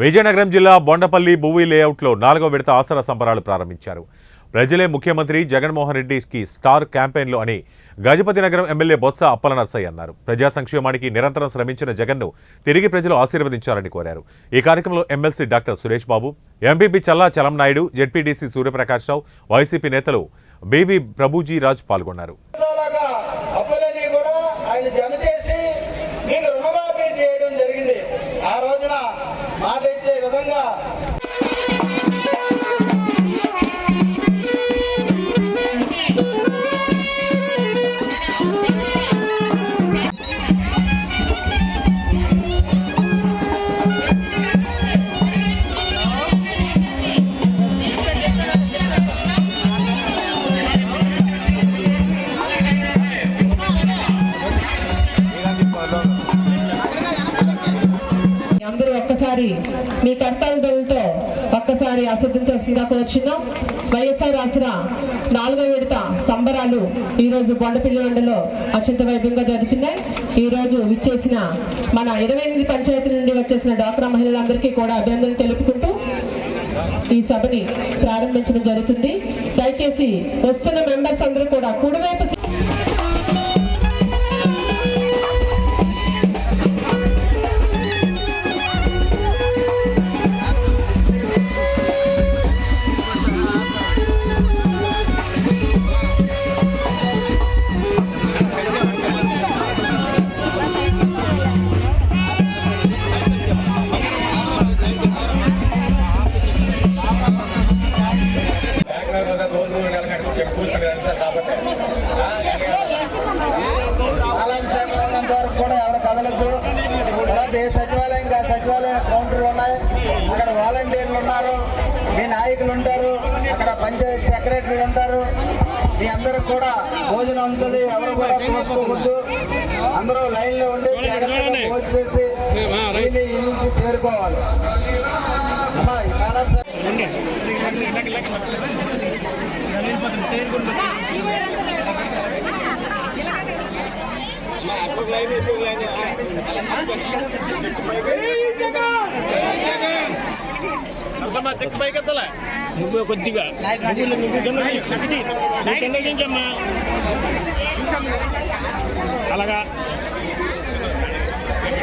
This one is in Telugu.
విజయనగరం జిల్లా బొండపల్లి భూవి లేఅవుట్లో నాలుగో విడత ఆసరా సంబరాలు ప్రారంభించారు. ప్రజలే ముఖ్యమంత్రి జగన్మోహన్ రెడ్డికి స్టార్ క్యాంపెయిన్లు అని గజపతి నగరం ఎమ్మెల్యే బొత్స అప్పల నర్సయ్య అన్నారు. ప్రజా సంక్షేమానికి నిరంతరం శ్రమించిన జగన్ను తిరిగి ప్రజలు ఆశీర్వదించాలని కోరారు. ఈ కార్యక్రమంలో MLC doctor Suresh Babu MPP Challa Chalam Naidu ZPTC Suryaprakash Rao YCP నేతలు బీవీ ప్రభుజీ రాజ్ పాల్గొన్నారు. ఆ రోజున మాట విధంగా అందరూ ఒక్క ఒక్కసారి మీ కర్తవ్యంతో ఒక్కసారి ఆస్వాదించాల్సిందిగా కోరుచున్నాం. వైఎస్ఆర్ ఆసరా నాలుగో విడత సంబరాలు ఈ రోజు అత్యంత వైభవంగా జరుగుతున్నాయి. ఈ రోజు విచ్చేసిన మన ఇరవై ఎనిమిది పంచాయతీల నుండి వచ్చేసిన డాక్రా మహిళలందరికీ కూడా అభినందనలు తెలుపుకుంటూ ఈ సభని ప్రారంభించడం జరుగుతుంది. దయచేసి వస్తున్న మెంబర్స్ అందరూ కూడా కుడివైపు ఏ సచివాలయం ఇంకా సచివాలయం కౌంటర్లు ఉన్నాయి. అక్కడ వాలంటీర్లు ఉన్నారు. మీ నాయకులు ఉంటారు. అక్కడ పంచాయతీ సెక్రటరీలు ఉంటారు. మీ అందరికి కూడా భోజనం ఉంటుంది ఎవరు కూడా చూసుకోవద్దు అందరూ లైన్లో ఉండి భోజనం చేసి ఇంటికి చేరుకోవాలి. అమ్మా, ఈ మేడం సార్. నరసమ్మ చెక్ పైకి ఎత్తలే నువ్వు కొద్దిగా నువ్వు కింద దిగు, నువ్వు కింద దించమ్మా